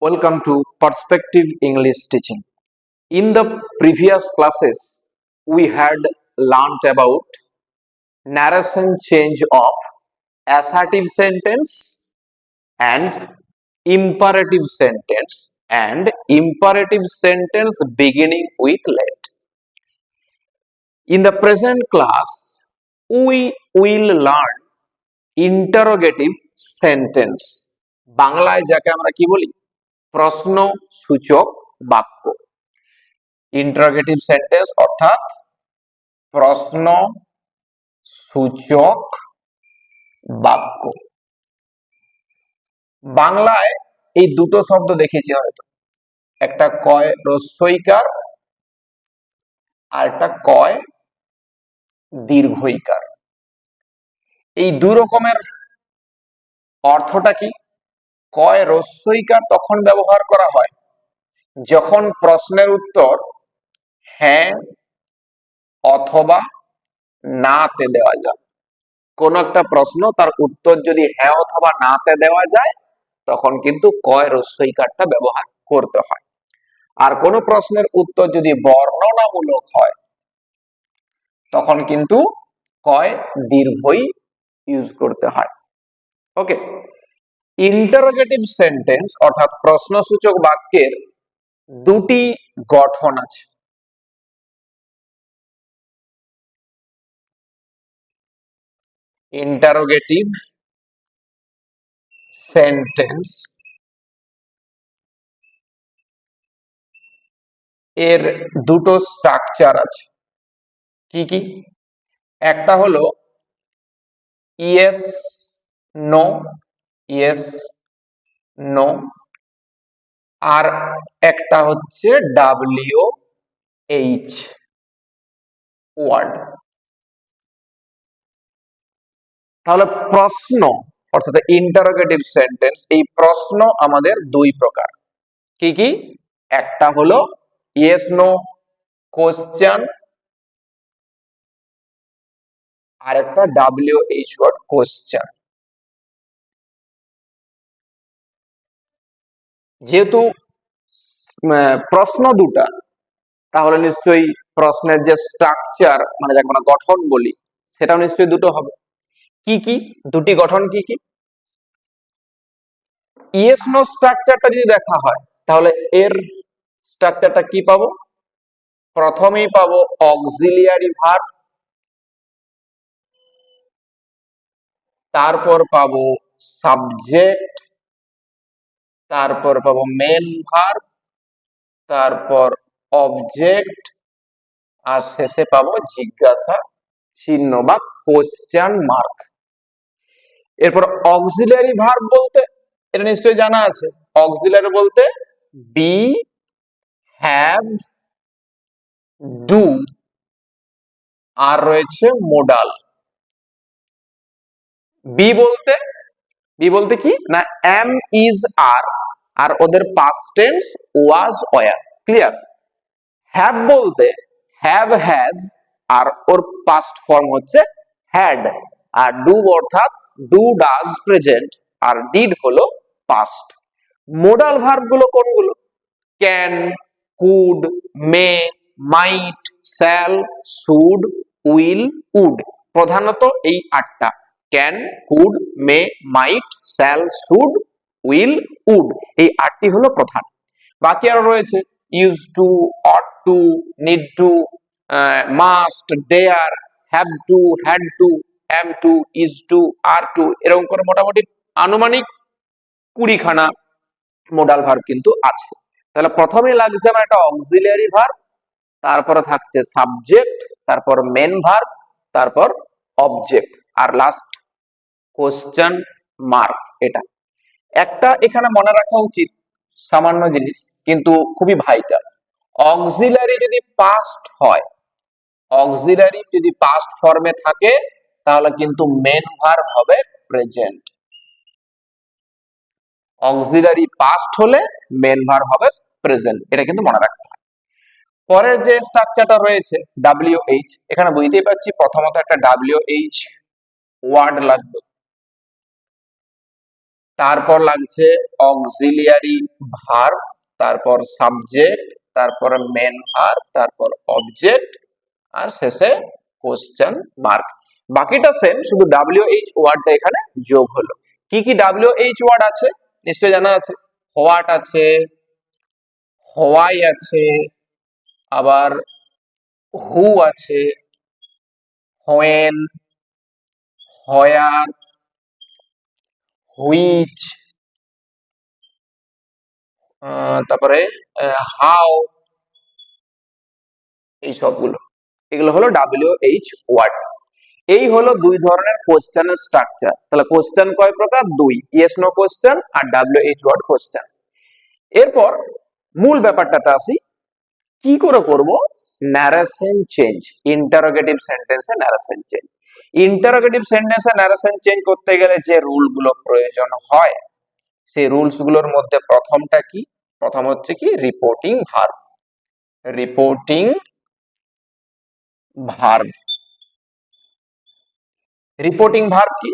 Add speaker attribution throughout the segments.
Speaker 1: Welcome to Perspective English Teaching. In the previous classes, we had learnt about narration change of assertive sentence and imperative sentence and imperative sentence beginning with let. In the present class, we will learn interrogative sentence. বাংলায় যাকে আমরা কি বলি প্রশ্ন, সূচক, বাক্য। Interrogative sentence অর্থাৎ প্রশ্ন, সূচক, বাক্য। বাংলায় এই দুটো শব্দ দেখেছি হয়তো। একটা কয় রস্বইকার আর একটা কয় দীর্ঘইকার। এই দু রকমের অর্থটা কি? কয় রস্বইকার তখন ব্যবহার করা হয়? যখন প্রশ্নের উত্তর হ্যাঁ অথবা নাতে দেওয়া যায়। কোন একটা প্রশ্ন, তার উত্তর যদি হ্যাঁ অথবা নাতে দেওয়া যায়, তখন কিন্তু কয় রস্বইকারটা ব্যবহার করতে হয়। আর কোন প্রশ্নের উত্তর যদি বর্ণনামূলক হয়, তখন কিন্তু কয় দীর্ঘই ইউজ করতে হয়। ওকে ইন্টারোগেটিভ সেন্টেন্স অর্থাৎ প্রশ্নসূচক বাক্যের দুটি গঠন আছে। ইন্টারোগেটিভ সেন্টেন্স এর দুটো স্ট্রাকচার আছে। কি কি? একটা হলো ইয়েস নো ইয়েস নো আর একটা হচ্ছে ডাব্লিউ এইচ ওয়ার্ড তাহলে প্রশ্ন, অর্থাৎ ইন্টারোগেটিভ সেন্টেন্স এই প্রশ্ন আমাদের দুই প্রকার। কি কি? একটা হলো ইয়েস নো কোশ্চেন আর একটা ডাব্লিউ এইচ ওয়ার্ড কোশ্চেন যেহেতু প্রশ্ন দুটা, তাহলে নিশ্চয়ই প্রশ্নের যে স্ট্রাকচার মানে যাকে আমরা গঠন বলি, সেটাও নিশ্চয়ই দুটো হবে। কি কি? দুটি গঠন কি কি? ইয়েস নো স্ট্রাকচারটা যদি দেখা হয়, তাহলে এর স্ট্রাকচারটা কি পাবো? প্রথমেই পাবো অক্সিলিয়ারি ভার্ব তারপর পাবো সাবজেক্ট তারপর পাবো মেন ভার্ব তারপর অবজেক্ট আর শেষে পাবো জিজ্ঞাসা, চিহ্ন বা কোশ্চেন মার্ক এরপর অক্সিলারি ভার্ব বলতে, এটা নিশ্চয়ই জানা আছে। অক্সিলারি বলতে বি হ্যাভ ডু আর রয়েছে মোডাল বি বলতে বি বলতে কি? না এম ইজ আর আর ওদের past tense was were clear have বলতে হ্যাভ হ্যাজ আর ওর পাস্ট ফর্ম হচ্ছে হ্যাড আর ডু অর্থাৎ ডু ডাজ প্রেজেন্ট আর ডিড হলো পাস্ট মোডাল ভার্বগুলো কোনগুলো? Can could may might shall should will would প্রধানত এই আটটা। Can could may might shall should will would, এই আটটি হলো প্রধান। বাকি আরও রয়েছে, use to, ought to, need to must, dare, have to, had to am to, is to, are to, এরকম করে মোটামুটি আনুমানিক কুড়িখানা মোডাল ভার্ব কিন্তু আছে। তাহলে প্রথমে লাগছে আমার একটা অক্সিলিয়ারি ভার্ব তারপরে থাকছে সাবজেক্ট তারপর মেন ভার্ব তারপর অবজেক্ট আর লাস্ট কোশ্চেন মার্ক এটা। একটা এখানে মনে রাখা উচিত সামান্য জিনিস, কিন্তু খুবই ভাইটাল অক্সিলারি যদি পাস্ট হয় অক্সিলারি যদি পাস্ট ফর্মে থাকে, তাহলে কিন্তু মেন ভার্ব হবে প্রেজেন্ট অক্সিলারি পাস্ট হলে মেন ভার্ব হবে প্রেজেন্ট এটা কিন্তু মনে রাখতে হয় পরের যে স্ট্রাকচারটা রয়েছে ডাব্লিউ এইচ এখানে বুঝতেই পারছি প্রথমত একটা ডাব্লিউ এইচ ওয়ার্ড লাগবে। তারপর লাগছে অক্সিলিয়ারি ভার, তারপর সাবজেক্ট, তারপর মেন ভার্ব তারপর অবজেক্ট আর শেষে কোশ্চেন মার্ক বাকিটা সেম শুধু ডাব্লিউ এইচ ওয়ার্ডটা এখানে যোগ হলো। কি কি ডাব্লিউ এইচ ওয়ার্ড আছে? নিশ্চয় জানা আছে। হোয়াট আছে, হোয়াই আছে, আবার হু আছে, হোয়েন, হয়ার হুইচ তারপরে হাউ এই সবগুলো। এগুলো হলো ডাব্লিউ এইচ ওয়ার্ড এই হলো দুই ধরনের কোশ্চেনের স্ট্রাকচার তাহলে কোশ্চেন কয় প্রকার? দুই। ইয়েস নো কোশ্চেন আর ডাব্লিউ এইচ ওয়ার্ড কোশ্চেন এরপর মূল ব্যাপারটাতে আসি। কি করে করব? ন্যারেশন চেঞ্জ ইন্টারোগেটিভ সেন্টেন্সে ন্যারেশন চেঞ্জ ইন্টারোগেটিভ সেন্টেন্সে ন্যারেশন চেঞ্জ করতে গেলে যে রুলগুলো প্রয়োজন হয়, সেই রুলসগুলোর মধ্যে প্রথমটা কি? প্রথম হচ্ছে কি? Reporting verb reporting verb reporting verb কি?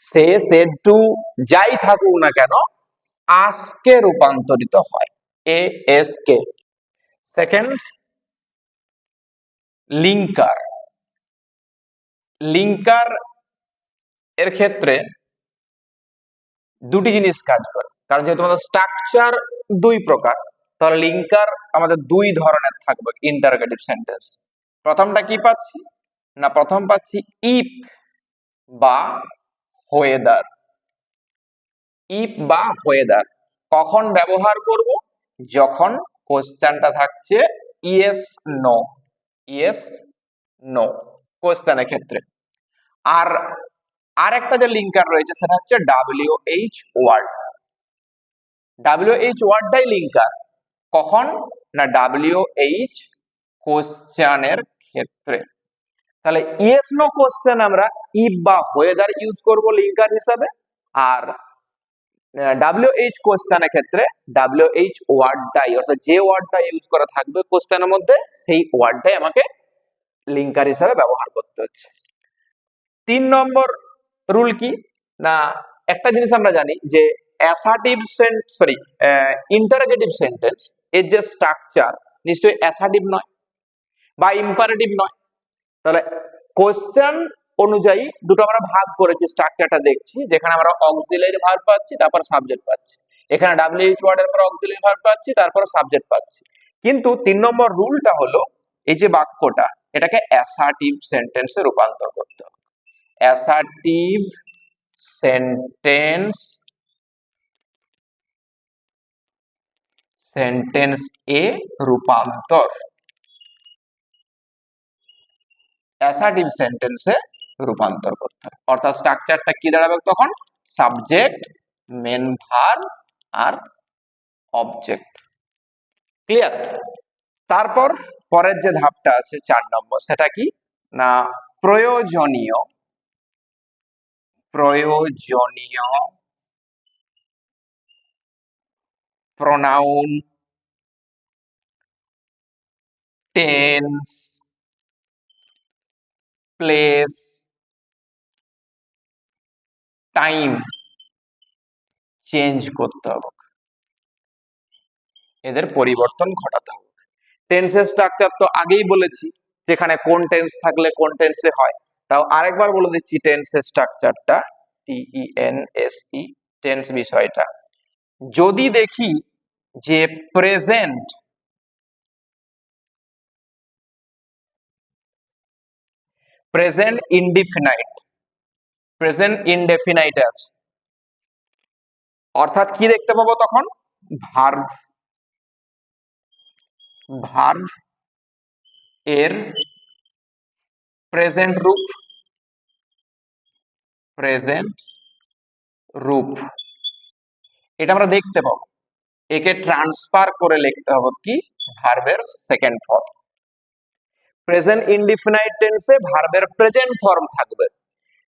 Speaker 1: সে সেড টু, যাই থাকুক না কেন, আজকে রূপান্তরিত হয়। A, S, K. Second linker linker এর ক্ষেত্রে দুটি জিনিস কাজ করে। কারণ যেহেতু আমাদের স্ট্রাকচার দুই প্রকার, তাহলে লিঙ্কার আমাদের দুই ধরনের থাকবে ইন্টারগেটিভ সেন্টেন্স প্রথমটা কি পাচ্ছি? না, প্রথম পাচ্ছি ইপ বা ওয়েদার ইপ বা ওয়েদার কখন ব্যবহার করব? যখন কোশ্চেনটা থাকছে ইয়েস নো ইয়েস নো কোশ্চেনের ক্ষেত্রে। আর আরেকটা যে লিঙ্কার রয়েছে সেটা হচ্ছে W H word W H ওয়ার্ডটাই linker কখন? না ডাব্লিউ এইচ কোশ্চেনের ক্ষেত্রে। তাহলে ইয়েস নো কোশ্চেন আমরা ইফ বা ওয়েদার ইউজ করব লিঙ্কার হিসাবে। আর ডাব্লিউ এইচ কোশ্চেনের ক্ষেত্রে ডাব্লিউ এইচ ওয়ার্ডটাই অর্থাৎ যে ওয়ার্ডটা ইউজ করা থাকবে কোশ্চেনের মধ্যে, সেই ওয়ার্ডটাই আমাকে লিঙ্কার হিসাবে ব্যবহার করতে হচ্ছে। তিন নম্বর রুল কি? না, একটা জিনিস আমরা জানি যে assertive sent sorry interrogative sentence এর যে স্ট্রাকচার নিশ্চয়ই অ্যাসার্টিভ নয় বা ইম্পারেটিভ নয়। তাহলে কোশ্চেন অনুযায়ী দুটো আমরা ভাগ করেছি স্ট্রাকচারটা দেখছি, যেখানে আমরা অক্সিলারি ভার্ব পাচ্ছি, তারপর সাবজেক্ট পাচ্ছি। এখানে ডাব্লিউএইচ ওয়ার্ডের পর অক্সিলারি ভার্ব পাচ্ছি, তারপর সাবজেক্ট পাচ্ছি। কিন্তু তিন নম্বর রুলটা হলো, এই যে বাক্যটা এটাকে অ্যাসার্টিভ সেন্টেন্সে রূপান্তর করতে হবে। অ্যাসার্টিভ সেন্টেন্স সেন্টেন্স এ রূপান্তর। অ্যাসার্টিভ সেন্টেন্সে রূপান্তর করতে হবে। অর্থাৎ স্ট্রাকচারটা কি দাঁড়াবে তখন? সাবজেক্ট মেন ভার্ব আর অবজেক্ট ক্লিয়ার তারপর পরের যে ধাপটা আছে চার নম্বর, সেটা কি? না, প্রয়োজনীয়। প্রয়োজনীয় pronoun tense place time change করতে হবে। এদের পরিবর্তন ঘটাতে হবে। টেন্সের স্ট্রাকচার তো আগেই বলেছি যেখানে কোন টেন্স থাকলে কোন টেন্সে হয়। তাও আরেকবার বলে দিচ্ছি টেন্সের স্ট্রাকচারটা T E N S E tense বিষয়টা। যদি দেখি যে present present indefinite present indefinite আছে। অর্থাৎ কি দেখতে পাবো তখন? ভার্ভ ভার্ভ এর প্রেজেন্ট রূপ। প্রেজেন্ট রূপ। এটা আমরা দেখতে পাবো। একে ট্রান্সফার করে লিখতে হবে কি? ভার্বের সেকেন্ড ফর্ম। প্রেজেন্ট ইনডিফিনাইট টেন্সে ভার্বের প্রেজেন্ট ফর্ম থাকবে।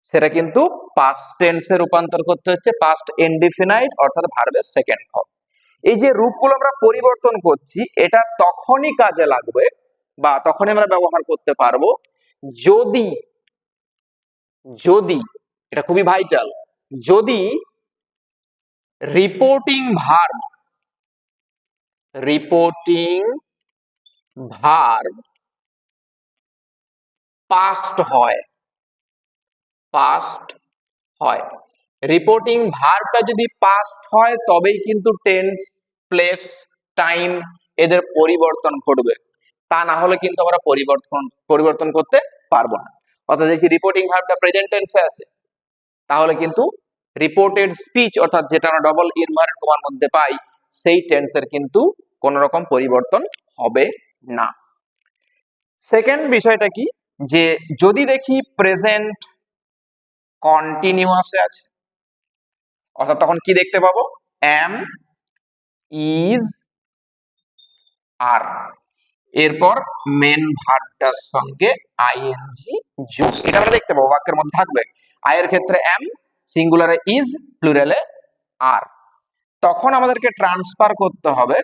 Speaker 1: সেটা কিন্তু পাস্ট টেন্সে রূপান্তর করতে হচ্ছে। পাস্ট ইনডিফিনাইট অর্থাৎ ভার্বের সেকেন্ড ফর্ম। এই যে রূপগুলো আমরা পরিবর্তন করছি, এটা তখনই কাজে লাগবে বা তখনই আমরা ব্যবহার করতে পারব যদি যদি, এটা খুবই ভাইটাল যদি reporting verb reporting verb past হয় পাস্ট হয়। রিপোর্টিং ভার্বটা যদি পাস্ট হয়, তবেই কিন্তু টেন্স প্লেস টাইম এদের পরিবর্তন ঘটবে। তা না হলে কিন্তু আমরা পরিবর্তন পরিবর্তন করতে পারব না। অর্থাৎ দেখি রিপোর্টিং ভার্বটা প্রেজেন্ট টেন্সে আছে। তাহলে কিন্তু রিপোর্টেড স্পিচ অর্থাৎ যেটা আমরা ডবল ইনভার্টেড কমার মধ্যে পাই, সেই টেন্সের কিন্তু কোন রকম পরিবর্তন হবে না। সেকেন্ড বিষয়টা কি? যে যদি দেখি প্রেজেন্ট কন্টিনিউয়াসে আছে অর্থাৎ তখন কি দেখতে পাবো? এম ইজ আর এরপর মেন ভার্বটার সঙ্গে আইএনজি যোগ। এটা আমরা দেখতে পাবো, বাক্যের মধ্যে থাকবে। আয়ের ক্ষেত্রে এম সিঙ্গুলারে ইজ প্লুরালে আর তখন আমাদেরকে ট্রান্সফার করতে হবে,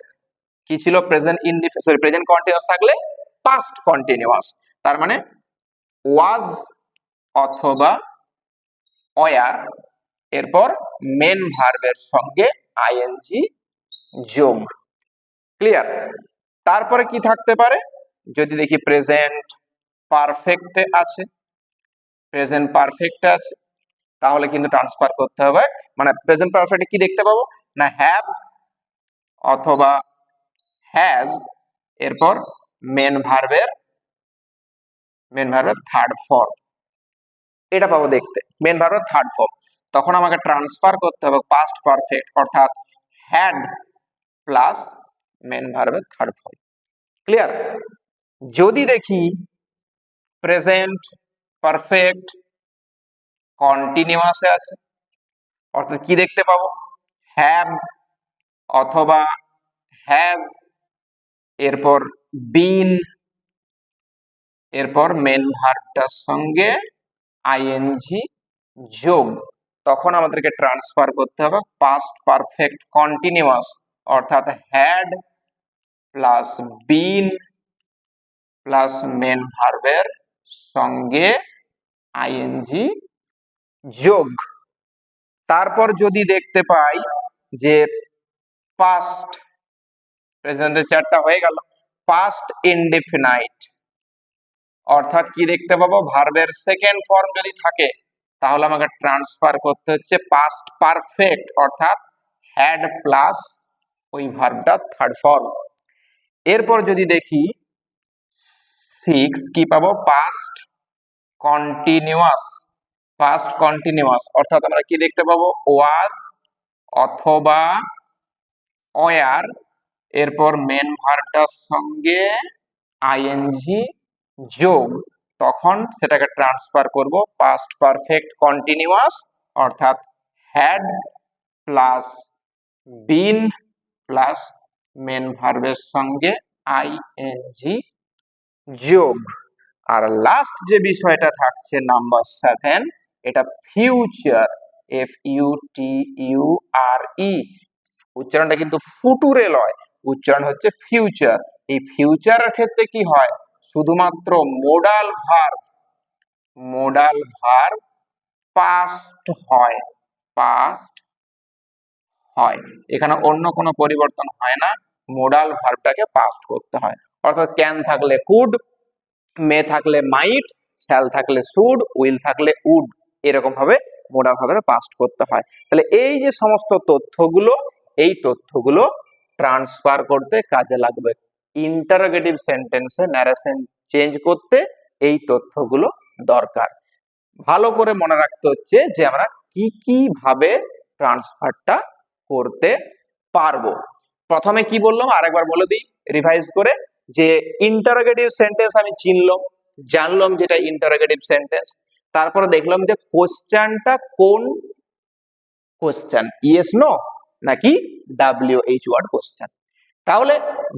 Speaker 1: কি ছিল present indef sorry present continuous থাকলে পাস্ট কন্টিনিউয়াস তার মানে ওয়াজ অথবা অয়ার এরপর মেন ভার্বের সঙ্গে আইএনজি যোগ। ক্লিয়ার তারপরে কি থাকতে পারে? যদি দেখি প্রেজেন্ট পারফেক্টে আছে প্রেজেন্ট পারফেক্টে আছে, তাহলে কিন্তু ট্রান্সফার করতে হবে। মানে প্রেজেন্ট পারফেক্টে কি দেখতে পাবো? না হ্যাভ অথবা হ্যাজ এরপর মেন ভার্বের মেন ভার্বের থার্ড ফর্ম এটা পাবো দেখতে। মেন ভার্বের থার্ড ফর্ম তখন আমাকে ট্রান্সফার করতে হবে পাস্ট পারফেক্ট অর্থাৎ হ্যাড প্লাস মেন ভার্বের থার্ড ফর্ম ক্লিয়ার যদি দেখি প্রেজেন্ট পারফেক্ট কন্টিনিউয়াসে আছে, অর্থাৎ কি দেখতে পাবো? হ্যাভ অথবা হ্যাজ এরপর বিন এরপর মেন ভার্বটার সঙ্গে আইএনজি যোগ। তখন আমাদেরকে ট্রান্সফার করতে হবে। পাস্ট পারফেক্ট কন্টিনিউয়াস অর্থাৎ had plus been plus main ভার্বের সঙ্গে আইএনজি যোগ। তারপর যদি দেখতে পাই যে পাস্ট প্রেজেন্টের চারটা হয়ে গেল। পাস্ট ইনডিফিনাইট অর্থাৎ কি দেখতে পাবো? ভার্বের সেকেন্ড ফর্ম যদি থাকে তাহলে আমাকে ট্রান্সফার করতে হচ্ছে পাস্ট পারফেক্ট অর্থাৎ হ্যাড প্লাস ওই ভার্বটা থার্ড ফর্ম এরপর যদি দেখি সিক্স কি পাবো? পাস্ট কন্টিনিউয়াস পাস্ট কন্টিনিউয়াস অর্থাৎ আমরা কি দেখতে পাবো? ওয়াজ অথবা অয়ার এরপর মেন ভার্বটার সঙ্গে আইএনজি যোগ। তখন সেটাকে ট্রান্সফার করব পাস্ট পারফেক্ট কন্টিনিউয়াস অর্থাৎ had plus been plus main ভার্বের সঙ্গে আইএনজি যোগ। আর লাস্ট যে বিষয়টা থাকছে নাম্বার সেভেন এটা future F U T U R E উচ্চারণটা কিন্তু ফুটুরে লয়, উচ্চারণ হচ্ছে ফিউচার এই ফিউচারের ক্ষেত্রে কি হয়? শুধুমাত্র modal verb modal verb past হয় পাস্ট হয়। এখানে অন্য কোনো পরিবর্তন হয় না মোডাল ভার্বটাকে পাস্ট করতে হয়। অর্থাৎ ক্যান থাকলে কুড মে থাকলে মাইট শ্যাল থাকলে সুড উইল থাকলে উড এরকম ভাবে মোডাল ভাবে পাস্ট করতে হয়। তাহলে এই যে সমস্ত তথ্যগুলো, এই তথ্যগুলো ট্রান্সফার করতে কাজে লাগবে। ইন্টারোগেটিভ সেন্টেন্সে ন্যারেশন চেঞ্জ করতে এই তথ্যগুলো দরকার। ভালো করে মনে রাখতে হচ্ছে যে আমরা কি কি ভাবে ট্রান্সফারটা করতে পারব। প্রথমে কি বললাম? আরেকবার বলে দিই রিভাইজ করে যে ইন্টারোগেটিভ সেন্টেন্স আমি চিনলাম, জানলাম যেটা ইন্টারোগেটিভ সেন্টেন্স তারপরে দেখলাম যে কোশ্চেনটা কোন কোশ্চেন ইয়েস নো নাকি ডাব্লিউ এইচ ওয়ার্ড কোশ্চেন তাহলে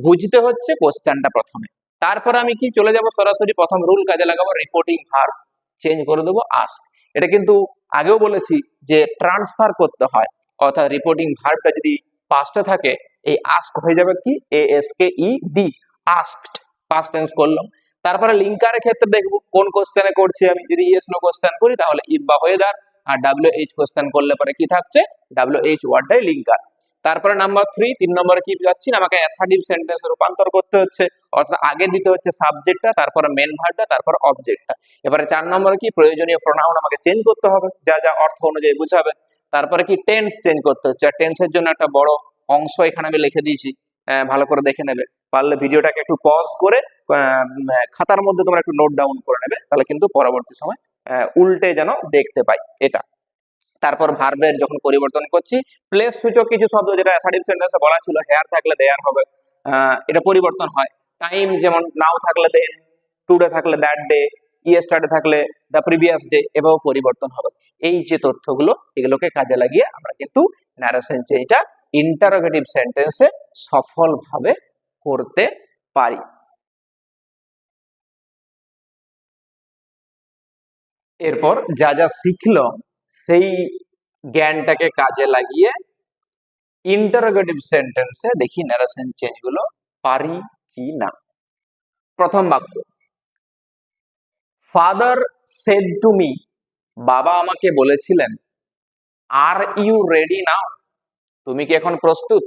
Speaker 1: বুঝতে হচ্ছে কোশ্চেনটা প্রথমে। তারপর আমি কি চলে যাব? সরাসরি প্রথম রুল কাজে লাগাবো, রিপোর্টিং ভার্ব চেঞ্জ করে দেবো আস এটা কিন্তু আগেও বলেছি যে ট্রান্সফার করতে হয়। অর্থাৎ রিপোর্টিং ভার্বটা যদি পাস্টে থাকে, এই আস্ক হয়ে যাবে কি? A S K E D asked past tense করলাম। তারপরে লিঙ্কারের ক্ষেত্রে দেখব, কোন কোশ্চেনে করছি আমি? যদি ইয়েস নো কোশ্চেন করি, তাহলে ইফ বা ওয়েদার আর ডাব্লিউ এইচ কোশ্চেন করলে পরে কি থাকছে? ডাব্লিউ এইচ ওয়ার্ডটাই লিঙ্কার। তারপরে নাম্বার থ্রি তিন নম্বরে কি যাচ্ছি? আমাকে অ্যাসার্টিভ সেন্টেন্সে রূপান্তর করতে হচ্ছে। অর্থাৎ আগে দিতে হচ্ছে সাবজেক্টটা তারপরে মেন ভার্বটা তারপর অবজেক্টটা এবারে চার নম্বরে কি? প্রয়োজনীয় প্রোনাউন আমাকে চেঞ্জ করতে হবে। যা যা অর্থ অনুযায়ী বুঝাবে। তারপরে কি? টেন্স চেঞ্জ করতে হচ্ছে। আর টেন্সের জন্য একটা বড় অংশ এখানে আমি লিখে দিয়েছি। আহ, ভালো করে দেখে নেবে। পারলে ভিডিওটাকে একটু পজ করে খাতার মধ্যে তোমরা একটু নোট ডাউন করে নেবে। তাহলে কিন্তু পরবর্তী সময় উল্টে যেন দেখতে পাই। এটা। তারপর ভার্বের যখন পরিবর্তন করছি প্লেস সূচক কিছু শব্দ যেটা অ্যাসার্টিভ সেন্টেন্সে বলা ছিল হেয়ার থাকলে দেয়ার হবে এটা পরিবর্তন হয়। টাইম যেমন নাও থাকলে দেন টুডে থাকলে দ্যাট ডে ইয়েস্টারডে থাকলে দ্য প্রিভিয়াস ডে এভাবে পরিবর্তন হবে। এই যে তথ্যগুলো, এগুলোকে কাজে লাগিয়ে আমরা কিন্তু ন্যারেশন চেঞ্জটা ইন্টারোগেটিভ সেন্টেন্সে সফলভাবে করতে পারি। এরপর যা যা শিখলো সেই জ্ঞানটাকে কাজে লাগিয়ে ইন্টারোগেটিভ সেন্টেন্সে দেখি ন্যারেশন চেঞ্জগুলো পারি কি না। প্রথম বাক্য ফাদার সেড টু মি বাবা আমাকে বলেছিলেন আর ইউ রেডি নাও তুমি কি এখন প্রস্তুত?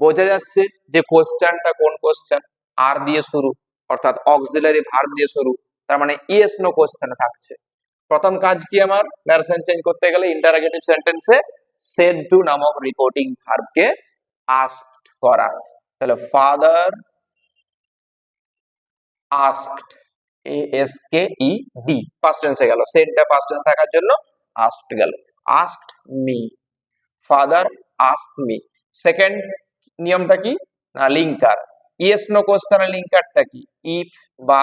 Speaker 1: বোঝা যাচ্ছে যে কোশ্চেনটা কোন কোশ্চেন আর দিয়ে শুরু। অর্থাৎ অক্সিলারি ভার্ব দিয়ে শুরু। তার মানে ইয়েস নো কোশ্চেন থাকছে। প্রথম কাজ কি আমার? ন্যারেশন চেঞ্জ করতে গেলে ইন্টারোগেটিভ সেন্টেন্সে সেড টু নামক রিপোর্টিং ভার্বকে আস্কড করা। তাহলে father asked A S K E D first টেন্সে গেল। সেডটা ফার্স্ট টেন্স থাকার জন্য আস্কড গেল। Asked me father ask me second নিয়মটা কি? না লিঙ্কার ইয়েস নো কোশ্চেনের লিঙ্কারটা কি? ইফ বা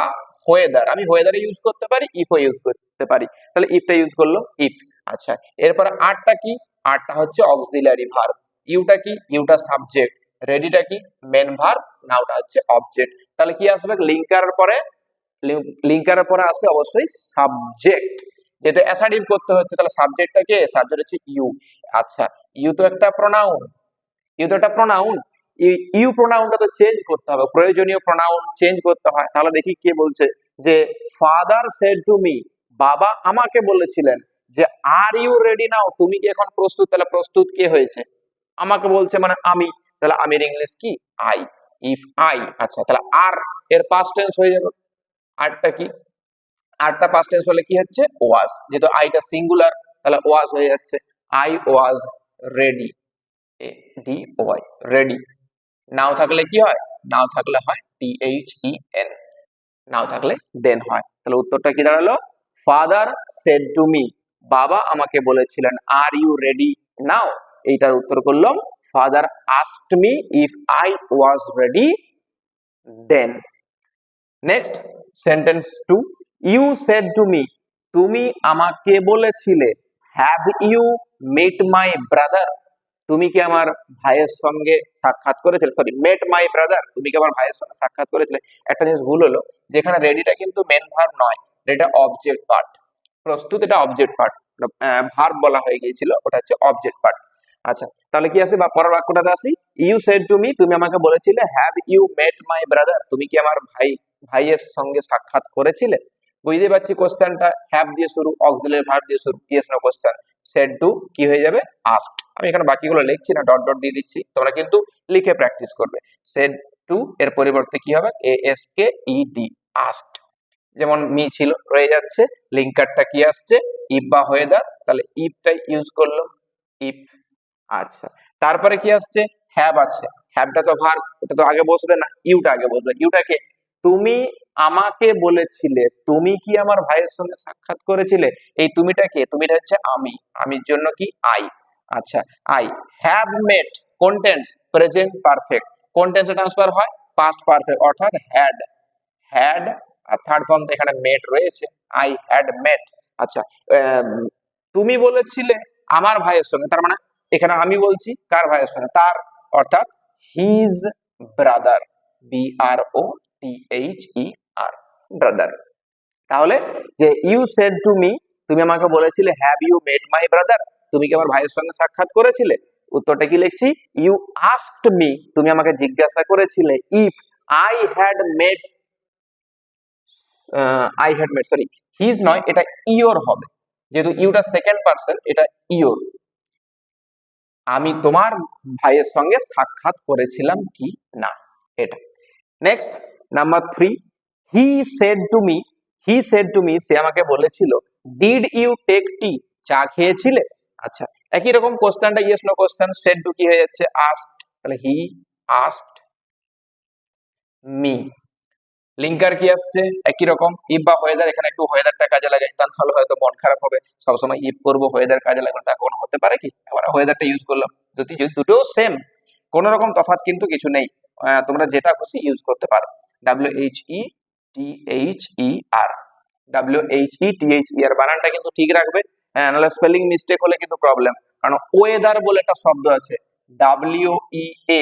Speaker 1: ওয়েদার আমি ওয়েদারে ইউজ করতে পারি ইফও ইউজ করতে পারি। তাহলে ইফটা ইউজ করল ইফ আচ্ছা এরপর আরটা কি? আরটা হচ্ছে অক্সিলারি ভার্ব ইউটা কি? ইউটা সাবজেক্ট রেডিটা কি? মেন ভার্ব নাউটা হচ্ছে অবজেক্ট তাহলে কি আসবে? লিঙ্কারের পরে লিঙ্কারের পরে আসবে অবশ্যই সাবজেক্ট যেহেতু অ্যাসাইডিভ করতে হচ্ছে, তাহলে সাবজেক্টটা কে? সাবজেক্ট হচ্ছে ইউ আচ্ছা ইউ তো একটা প্রোনাউন ইউ তো একটা প্রোনাউন ইউ প্রোনাউনটা তো চেঞ্জ করতে হবে। প্রয়োজনীয় প্রোনাউন চেঞ্জ করতে হয়। তাহলে দেখি কে বলছে যে ফাদার সেড টু মি বাবা আমাকে বলেছিলেন যে আর ইউ রেডি নাও তুমি কি এখন প্রস্তুত? তাহলে প্রস্তুত কে হয়েছে? আমাকে বলছে মানে আমি। তাহলে আমির ইংলিশ কি? আই ইফ আই আচ্ছা তাহলে আর এর পাস্ট টেন্স হয়ে যাবে। আরটা কি? আরটা পাস্ট টেন্স হলে কি হচ্ছে? ওয়াজ যেহেতু আইটা সিঙ্গুলার তাহলে ওয়াজ হয়ে যাচ্ছে। I was ready A D Y ready now থাকলে কি হয়? নাও থাকলে হয় টি এইচ ই এন নাও থাকলে দেন হয়। তাহলে উত্তরটা কি দাঁড়াল? ফাদার সেড টু মি বাবা আমাকে বলেছিলেন আর ইউ রেডি নাও এইটার উত্তর করলাম father asked me if I was ready then next sentence two you said to me তুমি আমাকে বলেছিলে have you met my brother তুমি কি আমার ভাইয়ের সঙ্গে সাক্ষাৎ করেছিলে? সরি মেট মাই ব্রাদার তুমি কি আমার ভাইয়ের সঙ্গে সাক্ষাৎ করেছিলে? একটা জিনিস ভুল হলো, যেখানে রেডিটা কিন্তু মেন ভার্ব নয়। এটা অবজেক্ট পার্ট প্রস্তুত এটা অবজেক্ট পার্ট ভার্ব বলা হয়ে গিয়েছিল, ওটা হচ্ছে অবজেক্ট পার্ট আচ্ছা তাহলে কি আছে বা পরের বাক্যটাতে আসি? ইউ সেড টু মি তুমি আমাকে বলেছিলে have you met my brother তুমি কি আমার ভাই, ভাইয়ের সঙ্গে সাক্ষাৎ করেছিলে? বুঝতে পারছি কোশ্চেনটা হ্যাভ দিয়ে শুরু অক্সিলের ভার্ব দিয়ে শুরু yes no question said to কি হয়ে যাবে? আস্কড আমি এখানে বাকিগুলো লিখছি না, ডট ডট দিয়ে দিচ্ছি, তোমরা কিন্তু লিখে প্র্যাকটিস করবে। সেড টু এর পরিবর্তে কি হবে? A S K E D asked যেমন মি ছিল, রয়ে যাচ্ছে লিঙ্কারটা কি আসছে? ইফ বা ওয়েদার তাহলে ইফটাই ইউজ করল। ইফ আচ্ছা। তারপরে কি আসছে? হ্যাভ আছে। হ্যাভটা তো ভার ওটা তো আগে বসবে না ইউটা আগে বসবে। ইউটাকে তুমি আমাকে বলেছিলে, তুমি কি আমার ভাইয়ের সঙ্গে সাক্ষাৎ করেছিলে? এই তুমিটা কে? তুমিটা হচ্ছে আমি। আমির জন্য কি? আই আচ্ছা আই হ্যাভ মেট কোনটেন্স প্রেজেন্ট পারফেক্ট কোন টেন্সে ট্রান্সফার হয় পাস্ট পারফেক্ট অর্থাৎ হ্যাড হ্যাড আর থার্ড ফর্ম এখানে মেট রয়েছে। আই হ্যাড মেট আচ্ছা তুমি বলেছিলে আমার ভাইয়ের সঙ্গে, তার মানে এখানে আমি বলছি কার ভাইয়ের সঙ্গে? তার, অর্থাৎ his brother B R O T H E R brother তাহলে যে ইউ সেড টু মি তুমি আমাকে বলেছিলে have you made my brother তুমি কি আমার ভাইয়ের সঙ্গে সাক্ষাৎ করেছিলে? উত্তরটা কি লিখছি? ইউ আস্কড মি তুমি আমাকে জিজ্ঞাসা করেছিলে if I had made I had made sorry his নয়, এটা ইওর হবে। যেহেতু ইউটা সেকেন্ড পার্সন এটা ইওর আমি তোমার ভাইয়ের সঙ্গে সাক্ষাৎ করেছিলাম কি না, এটা। Next number three he said to me he said to me সে আমাকে বলেছিল ডিড ইউ টেক টি চা খেয়েছিলে? আচ্ছা একই রকম কোশ্চেনটা yes no question said to কি হয়ে যাচ্ছে? আস্কড তাহলে হি আস্কড মি লিঙ্কার কি আসছে? একই রকম। ইফ বা ওয়েদার এখানে একটু ওয়েদারটা কাজে লাগাই। তার ফলে হয়তো মন খারাপ হবে। সবসময় ইফ করব ওয়েদার কাজে লাগবে তা কোনো হতে পারে কি? আবার ওয়েদারটা ইউজ করলাম। যদি দুটো সেম কোন রকম তফাৎ কিন্তু কিছু নেই। তোমরা যেটা খুশি ইউজ করতে পারো। W H E T H E R W H E T H E R বানানটা কিন্তু ঠিক রাখবে। হ্যাঁ, নাহলে স্পেলিং মিস্টেক হলে কিন্তু প্রবলেম কারণ ওয়েদার বলে একটা শব্দ আছে। W E A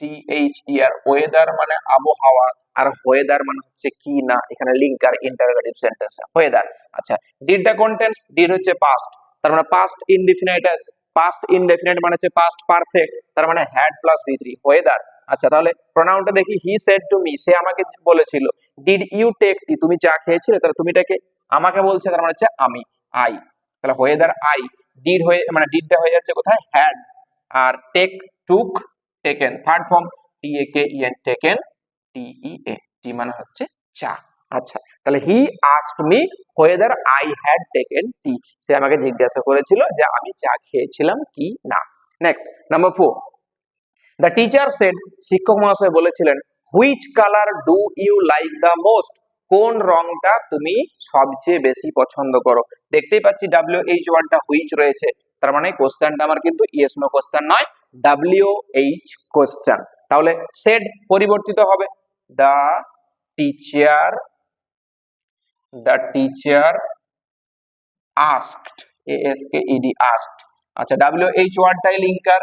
Speaker 1: T H E R weather মানে আবহাওয়া। আর ওয়েদার মানে হচ্ছে কি না, এখানে লিঙ্ক আর ইন্টারোগেটিভ সেন্টেন্স ওয়েদার আচ্ছা ডিডটা কন্টেন্স ডিড হচ্ছে পাস্ট তার মানে পাস্ট ইনডিফিনাইট আছে পাস্ট ইনডেফিনাইট মানে হচ্ছে পাস্ট পারফেক্ট তার মানে had plus V three whether আচ্ছা তাহলে প্রোনাউনটা দেখি হি সেড টু মি সে আমাকে বলেছিল ডিড ইউ টেক টি তুমি চা খেয়েছিলে? তাহলে তুমিটাকে আমাকে বলছে, তার মানে হচ্ছে আমি আই তাহলে ওয়েদার আই ডিড হয়ে মানে ডিডটা হয়ে যাচ্ছে কোথায়? Had R take took taken third form T A K E N taken T E A টি মানে হচ্ছে চা। আচ্ছা তাহলে he ask me whether I had taken tea সে আমাকে জিজ্ঞাসা করেছিল যে আমি চা খেয়েছিলাম কি না। Next number four the teacher said শিক্ষক মহাশয় বলেছিলেন which colour do you like the most কোন রংটা তুমি সবচেয়ে বেশি পছন্দ করো? দেখতেই পাচ্ছি ডাব্লিউ এইচ ওয়ার্ডটা হুইচ রয়েছে। তার মানে কোশ্চেনটা আমার কিন্তু ইয়েস নো কোশ্চেন নয়। ডাব্লিউ এইচ কোশ্চেন তাহলে সেড পরিবর্তিত হবে। The teacher the teacher asked A S K E D asked আচ্ছা W H ওয়ার্ডটাই linker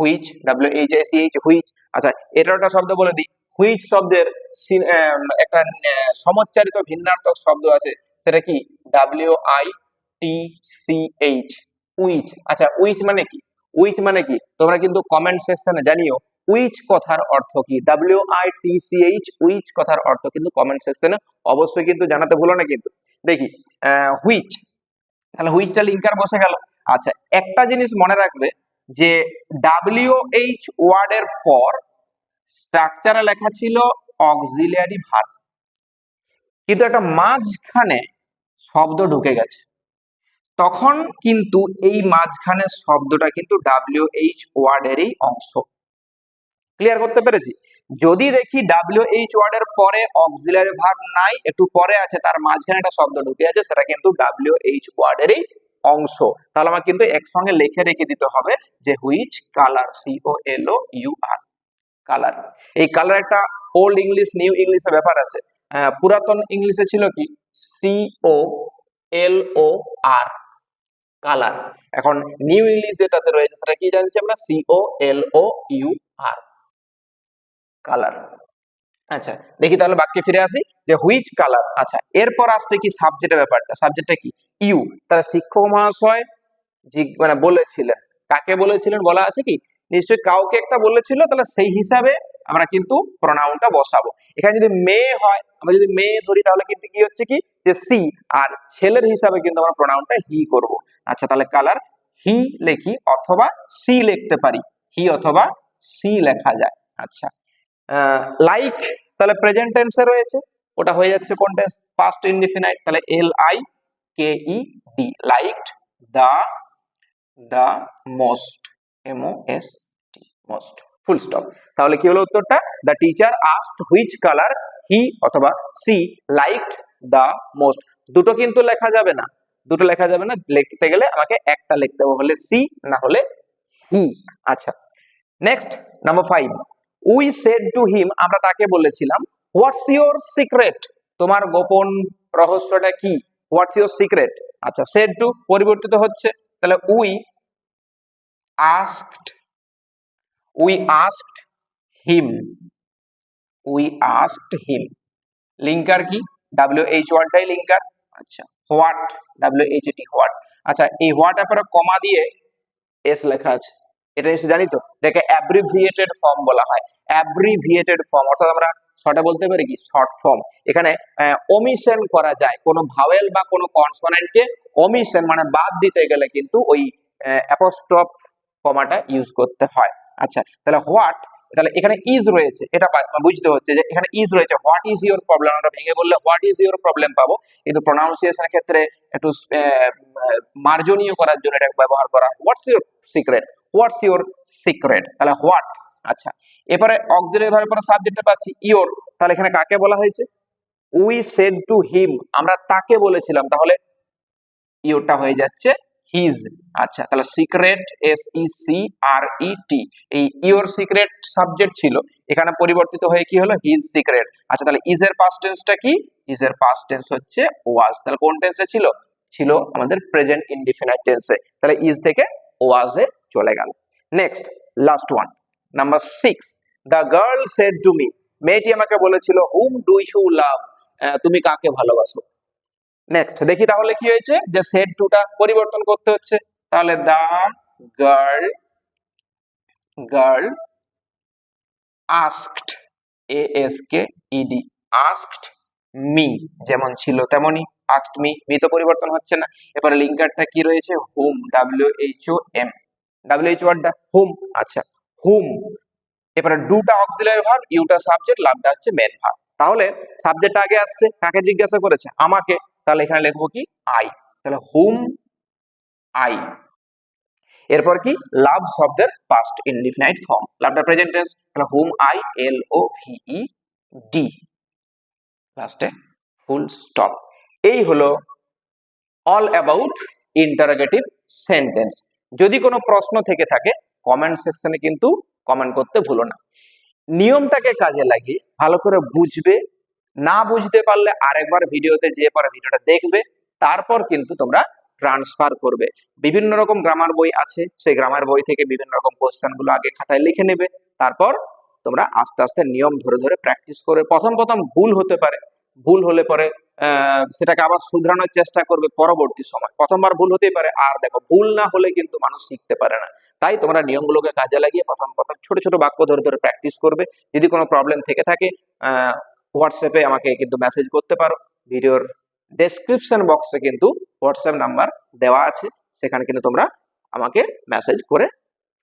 Speaker 1: which W H S H which আচ্ছা এটার একটা শব্দ বলে দিই। হুইচ শব্দের একটা সমচ্চারিত ভিন্নার্থক শব্দ আছে, সেটা কি? W I T C H witch আচ্ছা উইচ মানে কি? উইচ মানে কি? তোমরা কিন্তু কমেন্ট সেকশনে জানিও। উইচ কথার অর্থ কি? W I T C H witch কথার অর্থ কিন্তু কমেন্ট সেকশনে অবশ্যই কিন্তু জানাতে ভুলো না কিন্তু। দেখি হুইচ তাহলে হুইচটা লিঙ্কার বসে গেল। আচ্ছা একটা জিনিস মনে রাখবে যে ডাব্লিউ এইচ ওয়ার্ডের পর স্ট্রাকচারে লেখা ছিল অক্সিলিয়ারি ভার্ব কিন্তু একটা মাঝখানে শব্দ ঢুকে গেছে। তখন কিন্তু এই মাঝখানে শব্দটা কিন্তু ডাব্লিউ এইচ ওয়ার্ডেরই অংশ। ক্লিয়ার করতে পেরেছি? যদি দেখি ডাব্লিউ এইচ ওয়ার্ডের পরে অক্সিলারি ভার্ব নাই, একটু পরে আছে, তার মাঝখানে একটা শব্দ ঢুকে আছে, সেটা কিন্তু ডাব্লিউ এইচ ওয়ার্ডেরই অংশ। তাহলে আমার কিন্তু একসঙ্গে লিখে রেখে দিতে হবে যে which colour C O L O U R colour এই কালার একটা ওল্ড ইংলিশ নিউ ইংলিশের ব্যাপার আছে। পুরাতন ইংলিশে ছিল কি? C O L O R colour এখন নিউ ইংলিশ যেটাতে রয়েছে, সেটা কি জানছি আমরা? C O L O U R colour আচ্ছা দেখি তাহলে বাক্যে ফিরে আসি, যে হুইচ কালার আচ্ছা এরপর আসছে কি সাবজেক্টের ব্যাপারটা? সাবজেক্টটা কি? ইউ তাহলে শিক্ষক মহাশয় মানে বলেছিলেন। কাকে বলেছিলেন? বলা আছে কি? নিশ্চয়ই কাউকে একটা বলেছিল, তাহলে সেই হিসাবে আমরা কিন্তু প্রোনাউনটা বসাবো। এখানে যদি মেয়ে হয়, আমরা যদি মেয়ে ধরি, তাহলে কিন্তু কি হচ্ছে কি? যে সি আর ছেলের হিসাবে কিন্তু আমরা প্রোনাউনটা হি করব। আচ্ছা তাহলে কালার হি লেখি অথবা সি লিখতে পারি। হি অথবা সি লেখা যায়। আচ্ছা লাইক তাহলে প্রেজেন্ট টেন্সে রয়েছে। ওটা হয়ে যাচ্ছে কোন টেন্স পাস্ট ইনডিফিনাইট তাহলে L I K E D liked the the most M O S T most full stop তাহলে কি হলো উত্তরটা? The teacher asked which colour he অথবা সি লাইকড দা মোস্ট দুটো কিন্তু লেখা যাবে না। দুটো লেখা যাবে না। লিখতে গেলে আমাকে একটা লিখতে হবে। হলে সি না হলে হি আচ্ছা। Next number five we said to him আমরা তাকে বলেছিলাম হোয়াটস ইওর সিক্রেট তোমার গোপন রহস্যটা কি? হোয়াটস ইউর সিক্রেট আচ্ছা সেড টু পরিবর্তিত হচ্ছে, তাহলে we asked we asked him we asked him linker কি ডাব্লিউ এইচ ওয়ার্ডটাই লিঙ্কার আচ্ছা what W H T what আচ্ছা এই হোয়াট পরে কমা দিয়ে এস লেখা আছে। এটা এসে জানি তো? এটাকে অ্যাব্রিভিয়েটেড ফর্ম বলা হয়। অ্যাব্রিভিয়েটেড ফর্ম অর্থাৎ আমরা শর্টে বলতে পারি কি? শর্ট ফর্ম এখানে ওমিশন করা যায়। কোনো ভাওয়েল বা কোনো কনসোনেন্টকে ওমিশন মানে বাদ দিতে গেলে কিন্তু ওই অ্যাপোস্ট্রফ কমাটা ইউজ করতে হয়। আচ্ছা তাহলে হোয়াট তাহলে এখানে ইজ রয়েছে। এটা বুঝতে হচ্ছে যে এখানে ইজ রয়েছে। হোয়াট ইজ ইউর প্রবলেম আমরা ভেঙে বললে হোয়াট ইজ ইউর প্রবলেম পাবো। কিন্তু প্রোনাউন্সিয়েশনের ক্ষেত্রে একটু মার্জনীয় করার জন্য এটা ব্যবহার করা what's your secret what's your secret তাহলে হোয়াট আচ্ছা এবারে অক্সিলারি ভার্বের পরে সাবজেক্টে পাচ্ছি ইওর তাহলে এখানে কাকে বলা হয়েছে? উই সেড টু হিম আমরা তাকে বলেছিলাম, তাহলে ইওরটা হয়ে যাচ্ছে হিজ আচ্ছা তাহলে secret S E C R E T এই ইওর সিক্রেট সাবজেক্ট ছিল, এখানে পরিবর্তিত হয়ে কি হলো? হিজ সিক্রেট আচ্ছা তাহলে ইজ এর পাস্ট টেন্সটা কি? ইজ এর পাস্ট টেন্স হচ্ছে ওয়াজ তাহলে কোন টেন্সে ছিল? ছিল আমাদের প্রেজেন্ট ইনডিফিনাইট টেন্সে তাহলে ইজ থেকে ওয়াজে চলে গেল। Next last one number six the girl said to me মেয়েটি আমাকে বলেছিল হুম ডু ইউ লাভ তুমি কাকে ভালোবাসো? নেক্সট দেখি তাহলে কি হয়েছে? যে সেড টুটা পরিবর্তন করতে হচ্ছে। তাহলে the girl girl asked A S K E D asked me যেমন ছিল তেমনই আস্কড মি মি তো পরিবর্তন হচ্ছে না। এবারে লিঙ্কারটা কি রয়েছে? হুম W H O M W H ওয়ার্ডটা হুম আচ্ছা হুম এবারে ডুটা অক্সিলারি ভার্ব ইউটা সাবজেক্ট লাভটা হচ্ছে মেন ভার্ব তাহলে সাবজেক্ট আগে আসছে, কাকে জিজ্ঞাসা করেছে? আমাকে। তাহলে এখানে লিখব কি? আই তাহলে হুম আই এরপর কি? লাভ শব্দের পাস্ট ইনডিফিনাইট ফর্ম লাভটা প্রেজেন্ট তাহলে হুম I L O V E D লাস্টে ফুল স্টপ এই হলো অল অ্যাবাউট ইন্টারোগেটিভ সেন্টেন্স যদি কোনো প্রশ্ন থেকে থাকে কমেন্ট সেকশনে কিন্তু কমেন্ট করতে ভুলো না। নিয়মটাকে কাজে লাগিয়ে ভালো করে বুঝবে, না বুঝতে পারলে আরেকবার ভিডিওতে যেয়ে পরে ভিডিওটা দেখবে, তারপর কিন্তু তোমরা ট্রান্সফার করবে। বিভিন্ন রকম গ্রামার বই আছে, সেই গ্রামার বই থেকে বিভিন্ন রকম কোশ্চেনগুলো আগে খাতায় লিখে নেবে, তারপর তোমরা আস্তে আস্তে নিয়ম ধরে ধরে প্র্যাকটিস করে, প্রথম প্রথম ভুল হতে পারে, ভুল হলে পরে সেটাকে আবার শুধরানোর চেষ্টা করবে পরবর্তী সময়। প্রথমবার ভুল হতেই পারে। আর দেখো, ভুল না হলে কিন্তু মানুষ শিখতে পারে না। তাই তোমরা নিয়মগুলোকে কাজে লাগিয়ে প্রথম প্রথম ছোট ছোট বাক্য ধরে ধরে প্র্যাকটিস করবে। যদি কোনো প্রবলেম থেকে থাকে হোয়াটসঅ্যাপে আমাকে কিন্তু মেসেজ করতে পারো। ভিডিওর ডেসক্রিপশন বক্সে কিন্তু হোয়াটসঅ্যাপ নাম্বার দেওয়া আছে। সেখানে কিন্তু তোমরা আমাকে মেসেজ করে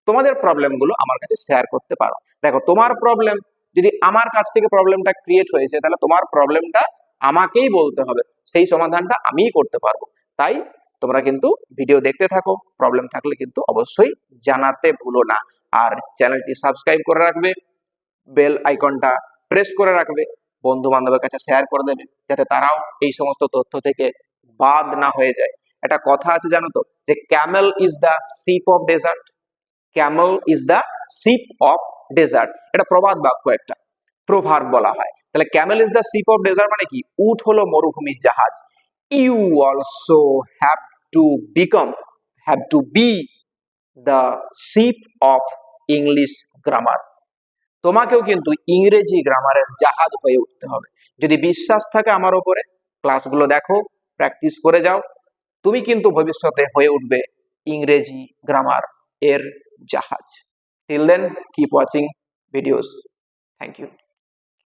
Speaker 1: তোমাদের প্রবলেমগুলো আমার কাছে শেয়ার করতে পারো। দেখো, তোমার প্রবলেম যদি আমার কাছ থেকে প্রবলেমটা ক্রিয়েট হয়েছে, তাহলে তোমার প্রবলেমটা আমাকেই বলতে হবে, সেই সমাধানটা আমিই করতে পারব। তাই তোমরা কিন্তু ভিডিও দেখতে থাকো প্রবলেম থাকলে কিন্তু অবশ্যই জানাতে ভুলো না। আর চ্যানেলটি সাবস্ক্রাইব করে রাখবে বেল আইকনটা প্রেস করে রাখবে বন্ধু বান্ধবের কাছে শেয়ার করে দেবে, যাতে তারাও এই সমস্ত তথ্য থেকে বাদ না হয়ে যায়। একটা কথা আছে জানো তো, যে camel is the ship of desert camel is the ship of desert এটা প্রবাদ বাক্য একটা প্রভার বলা হয়। তাহলে camel is the ship of desert মানে কি? উট হলো মরুভূমির জাহাজ। You also have to become have to be the ship of English grammar তোমাকেও কিন্তু ইংরেজি গ্রামারের জাহাজ হয়ে উঠতে হবে। যদি বিশ্বাস থাকে আমার ওপরে ক্লাসগুলো দেখো প্র্যাকটিস করে যাও। তুমি কিন্তু ভবিষ্যতে হয়ে উঠবে ইংরেজি গ্রামার এর জাহাজ। Till then keep watching videos thank you